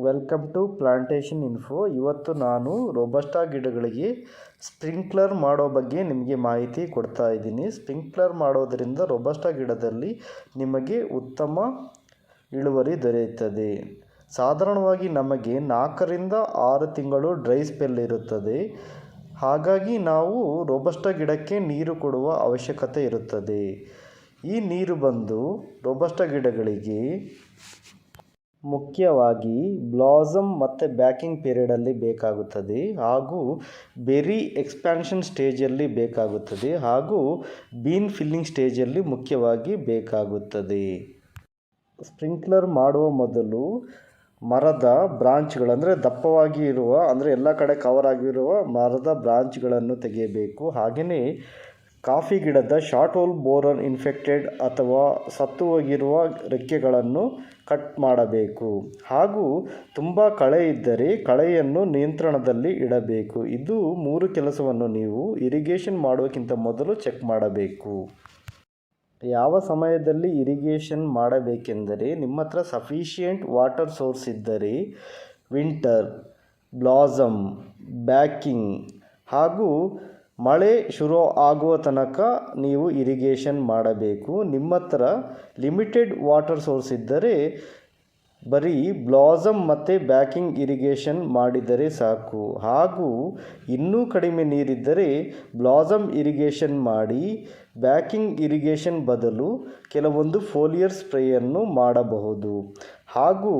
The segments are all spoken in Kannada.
Welcome to plantation info. ಇವತ್ತು ನಾನು ರೋಬಸ್ಟಾ ಗಿಡಗಳಿಗೆ ಸ್ಪ್ರಿಂಕ್ಲರ್ ಮಾಡೋ ಬಗ್ಗೆ ನಿಮಗೆ ಮಾಹಿತಿ ಕೊಡ್ತಾ ಇದ್ದೀನಿ. ಸ್ಪ್ರಿಂಕ್ಲರ್ ಮಾಡೋದರಿಂದ ರೋಬಸ್ಟಾ ಗಿಡದಲ್ಲಿ ನಿಮಗೆ ಉತ್ತಮ ಇಳುವರಿ ದೊರೆಯುತ್ತದೆ. ಸಾಧಾರಣವಾಗಿ ನಮಗೆ ನಾಲ್ಕರಿಂದ ಆರು ತಿಂಗಳು ಡ್ರೈ ಸ್ಪೆಲ್ ಇರುತ್ತದೆ. ಹಾಗಾಗಿ ನಾವು ರೋಬಸ್ಟಾ ಗಿಡಕ್ಕೆ ನೀರು ಕೊಡುವ ಅವಶ್ಯಕತೆ ಇರುತ್ತದೆ. ಈ ನೀರು ಬಂದು ರೋಬಸ್ಟಾ ಗಿಡಗಳಿಗೆ ಮುಖ್ಯವಾಗಿ ಬ್ಲಾಸಮ್ ಮತ್ತು ಬ್ಯಾಕಿಂಗ್ ಪೀರಿಯಡಲ್ಲಿ ಬೇಕಾಗುತ್ತದೆ ಹಾಗೂ ಬೆರಿ ಎಕ್ಸ್ಪ್ಯಾನ್ಷನ್ ಸ್ಟೇಜಲ್ಲಿ ಬೇಕಾಗುತ್ತದೆ ಹಾಗೂ ಬೀನ್ ಫಿಲ್ಲಿಂಗ್ ಸ್ಟೇಜಲ್ಲಿ ಮುಖ್ಯವಾಗಿ ಬೇಕಾಗುತ್ತದೆ. ಸ್ಪ್ರಿಂಕ್ಲರ್ ಮಾಡುವ ಮೊದಲು ಮರದ ಬ್ರಾಂಚ್ಗಳು, ಅಂದರೆ ದಪ್ಪವಾಗಿ ಇರುವ, ಅಂದರೆ ಎಲ್ಲ ಕಡೆ ಕವರ್ ಆಗಿರುವ ಮರದ ಬ್ರಾಂಚ್ಗಳನ್ನು ತೆಗೆಯಬೇಕು. ಹಾಗೆಯೇ ಕಾಫಿ ಗಿಡದ ಶಾರ್ಟ್ ಹೋಲ್ ಬೋರನ್ ಇನ್ಫೆಕ್ಟೆಡ್ ಅಥವಾ ಸತ್ತು ಹೋಗಿರುವ ರೆಕ್ಕೆಗಳನ್ನು ಕಟ್ ಮಾಡಬೇಕು. ಹಾಗೂ ತುಂಬ ಕಳೆ ಇದ್ದರೆ ಕಳೆಯನ್ನು ನಿಯಂತ್ರಣದಲ್ಲಿ ಇಡಬೇಕು. ಇದು ಮೂರು ಕೆಲಸವನ್ನು ನೀವು ಇರಿಗೇಷನ್ ಮಾಡೋಕ್ಕಿಂತ ಮೊದಲು ಚೆಕ್ ಮಾಡಬೇಕು. ಯಾವ ಸಮಯದಲ್ಲಿ ಇರಿಗೇಷನ್ ಮಾಡಬೇಕೆಂದರೆ ನಿಮ್ಮ ಹತ್ರ ಸಫಿಷಿಯೆಂಟ್ ವಾಟರ್ ಸೋರ್ಸ್ ಇದ್ದರೆ ವಿಂಟರ್, ಬ್ಲಾಸಮ್, ಬ್ಯಾಕಿಂಗ್ ಹಾಗೂ ಮಳೆ ಶುರು ಆಗುವ ತನಕ ನೀವು ಇರಿಗೇಷನ್ ಮಾಡಬೇಕು. ನಿಮ್ಮ ಹತ್ರ ಲಿಮಿಟೆಡ್ ವಾಟರ್ ಸೋರ್ಸ್ ಇದ್ದರೆ ಬರೀ ಬ್ಲಾಸಮ್ ಮತ್ತು ಬ್ಯಾಕಿಂಗ್ ಇರಿಗೇಷನ್ ಮಾಡಿದರೆ ಸಾಕು. ಹಾಗೂ ಇನ್ನೂ ಕಡಿಮೆ ನೀರಿದ್ದರೆ ಬ್ಲಾಸಮ್ ಇರಿಗೇಷನ್ ಮಾಡಿ ಬ್ಯಾಕಿಂಗ್ ಇರಿಗೇಷನ್ ಬದಲು ಕೆಲವೊಂದು ಫೋಲಿಯರ್ ಸ್ಪ್ರೇಯನ್ನು ಮಾಡಬಹುದು. ಹಾಗೂ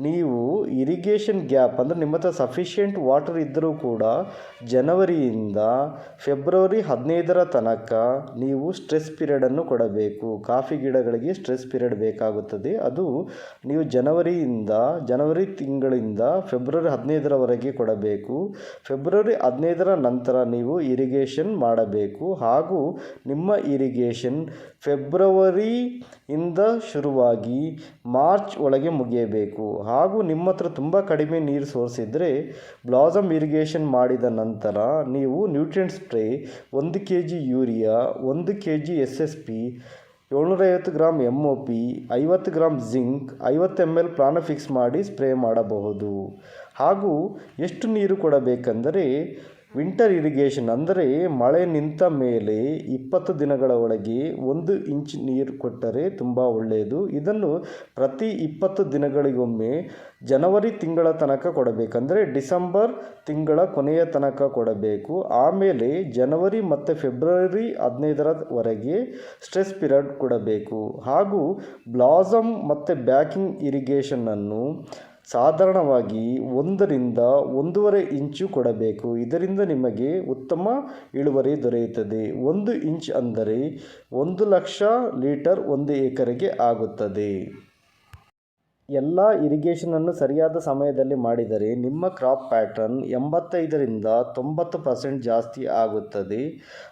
ನೀವು ಇರಿಗೇಷನ್ ಗ್ಯಾಪ್ ಅಂದರೆ ನಿಮ್ಮ ಹತ್ರ ಸಫಿಷಿಯೆಂಟ್ ವಾಟರ್ ಇದ್ದರೂ ಕೂಡ ಜನವರಿಯಿಂದ ಫೆಬ್ರವರಿ ಹದಿನೈದರ ತನಕ ನೀವು ಸ್ಟ್ರೆಸ್ ಪೀರಿಯಡನ್ನು ಕೊಡಬೇಕು. ಕಾಫಿ ಗಿಡಗಳಿಗೆ ಸ್ಟ್ರೆಸ್ ಪೀರಿಯಡ್ ಬೇಕಾಗುತ್ತದೆ. ಅದು ನೀವು ಜನವರಿಯಿಂದ, ಜನವರಿ ತಿಂಗಳಿಂದ ಫೆಬ್ರವರಿ ಹದಿನೈದರವರೆಗೆ ಕೊಡಬೇಕು. ಫೆಬ್ರವರಿ ಹದಿನೈದರ ನಂತರ ನೀವು ಇರಿಗೇಷನ್ ಮಾಡಬೇಕು. ಹಾಗೂ ನಿಮ್ಮ ಇರಿಗೇಷನ್ ಫೆಬ್ರವರಿಯಿಂದ ಶುರುವಾಗಿ ಮಾರ್ಚ್ ಒಳಗೆ ಮುಗಿಯಬೇಕು. ಹಾಗೂ ನಿಮ್ಮ ಹತ್ರ ತುಂಬ ಕಡಿಮೆ ನೀರು ಸೋರ್ಸ್ ಇದ್ದರೆ ಬ್ಲಾಸಮ್ ಇರಿಗೇಷನ್ ಮಾಡಿದ ನಂತರ ನೀವು ನ್ಯೂಟ್ರಿಯೆಂಟ್ ಸ್ಪ್ರೇ, ಒಂದು ಕೆ ಜಿ ಯೂರಿಯಾ, ಒಂದು K G S S P, ಏಳ್ನೂರೈವತ್ತು gram M O P, ಐವತ್ತು ಗ್ರಾಮ್ ಜಿಂಕ್, ಐವತ್ತು ಎಂ ಎಲ್ ಫಿಕ್ಸ್ ಮಾಡಿ ಸ್ಪ್ರೇ ಮಾಡಬಹುದು. ಹಾಗೂ ಎಷ್ಟು ನೀರು ಕೊಡಬೇಕೆಂದರೆ ವಿಂಟರ್ ಇರಿಗೇಷನ್ ಅಂದರೆ ಮಳೆ ನಿಂತ ಮೇಲೆ ಇಪ್ಪತ್ತು ದಿನಗಳ ಒಳಗೆ ಒಂದು ಇಂಚ್ ನೀರು ಕೊಟ್ಟರೆ ತುಂಬ ಒಳ್ಳೆಯದು. ಇದನ್ನು ಪ್ರತಿ ಇಪ್ಪತ್ತು ದಿನಗಳಿಗೊಮ್ಮೆ ಜನವರಿ ತಿಂಗಳ ತನಕ ಕೊಡಬೇಕಂದರೆ ಡಿಸೆಂಬರ್ ತಿಂಗಳ ಕೊನೆಯ ತನಕ ಕೊಡಬೇಕು. ಆಮೇಲೆ ಜನವರಿ ಮತ್ತು ಫೆಬ್ರವರಿ ಹದಿನೈದರವರೆಗೆ ಸ್ಟ್ರೆಸ್ ಪಿರಿಯಡ್ ಕೊಡಬೇಕು. ಹಾಗೂ ಬ್ಲಾಸಮ್ ಮತ್ತು ಬ್ಯಾಕಿಂಗ್ ಇರಿಗೇಷನನ್ನು ಸಾಧಾರಣವಾಗಿ ಒಂದರಿಂದ ಒಂದೂವರೆ ಇಂಚು ಕೊಡಬೇಕು. ಇದರಿಂದ ನಿಮಗೆ ಉತ್ತಮ ಇಳುವರಿ ದೊರೆಯುತ್ತದೆ. ಒಂದು ಇಂಚ್ ಅಂದರೆ ಒಂದು ಲಕ್ಷ ಲೀಟರ್ ಒಂದು ಎಕರೆಗೆ ಆಗುತ್ತದೆ. ಎಲ್ಲ ಇರಿಗೇಷನನ್ನು ಸರಿಯಾದ ಸಮಯದಲ್ಲಿ ಮಾಡಿದರೆ ನಿಮ್ಮ ಕ್ರಾಪ್ ಪ್ಯಾಟರ್ನ್ ಎಂಬತ್ತೈದರಿಂದ ತೊಂಬತ್ತು ಪರ್ಸೆಂಟ್ ಜಾಸ್ತಿ ಆಗುತ್ತದೆ.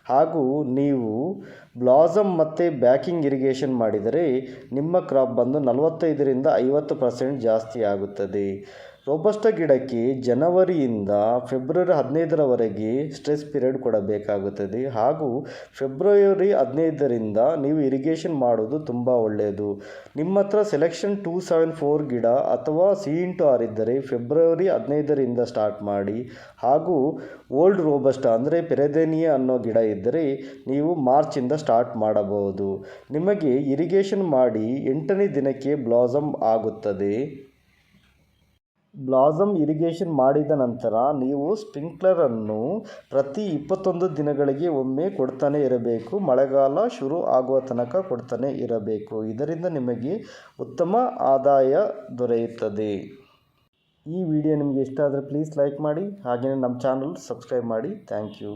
ಹಾಗೂ ನೀವು ಬ್ಲಾಸಮ್ ಮತ್ತು ಬ್ಯಾಕಿಂಗ್ ಇರಿಗೇಷನ್ ಮಾಡಿದರೆ ನಿಮ್ಮ ಕ್ರಾಪ್ ಬಂದು ನಲವತ್ತೈದರಿಂದ ಐವತ್ತು ಪರ್ಸೆಂಟ್ ಜಾಸ್ತಿ ಆಗುತ್ತದೆ. ರೋಬಸ್ಟ ಗಿಡಕ್ಕೆ ಜನವರಿಯಿಂದ ಫೆಬ್ರವರಿ ಹದಿನೈದರವರೆಗೆ ಸ್ಟ್ರೆಸ್ ಪೀರಿಯಡ್ ಕೊಡಬೇಕಾಗುತ್ತದೆ. ಹಾಗೂ ಫೆಬ್ರವರಿ ಹದಿನೈದರಿಂದ ನೀವು ಇರಿಗೇಷನ್ ಮಾಡೋದು ತುಂಬ ಒಳ್ಳೆಯದು. ನಿಮ್ಮ ಹತ್ರ ಸೆಲೆಕ್ಷನ್ ಟೂ ಸೆವೆನ್ ಫೋರ್ ಗಿಡ ಅಥವಾ ಸಿ ಇಂಟು ಆರ್ ಇದ್ದರೆ ಫೆಬ್ರವರಿ ಹದಿನೈದರಿಂದ ಸ್ಟಾರ್ಟ್ ಮಾಡಿ. ಹಾಗೂ ಓಲ್ಡ್ ರೋಬಸ್ಟ ಅಂದರೆ ಪೆರೆದೇನಿಯಾ ಅನ್ನೋ ಗಿಡ ಇದ್ದರೆ ನೀವು ಮಾರ್ಚಿಂದ ಸ್ಟಾರ್ಟ್ ಮಾಡಬಹುದು. ನಿಮಗೆ ಇರಿಗೇಷನ್ ಮಾಡಿ ಎಂಟನೇ ದಿನಕ್ಕೆ ಬ್ಲಾಸಮ್ ಆಗುತ್ತದೆ. ಬ್ಲಾಸಮ್ ಇರಿಗೇಷನ್ ಮಾಡಿದ ನಂತರ ನೀವು ಸ್ಪ್ರಿಂಕ್ಲರನ್ನು ಪ್ರತಿ ಇಪ್ಪತ್ತೊಂದು ದಿನಗಳಿಗೆ ಒಮ್ಮೆ ಕೊಡ್ತಾನೆ ಇರಬೇಕು. ಮಳೆಗಾಲ ಶುರು ಆಗುವ ತನಕ ಕೊಡ್ತಾನೆ ಇರಬೇಕು. ಇದರಿಂದ ನಿಮಗೆ ಉತ್ತಮ ಆದಾಯ ದೊರೆಯುತ್ತದೆ. ಈ ವಿಡಿಯೋ ನಿಮಗೆ ಇಷ್ಟ ಆದರೆ ಪ್ಲೀಸ್ ಲೈಕ್ ಮಾಡಿ. ಹಾಗೆಯೇ ನಮ್ಮ ಚಾನಲ್ ಸಬ್ಸ್ಕ್ರೈಬ್ ಮಾಡಿ. Thank you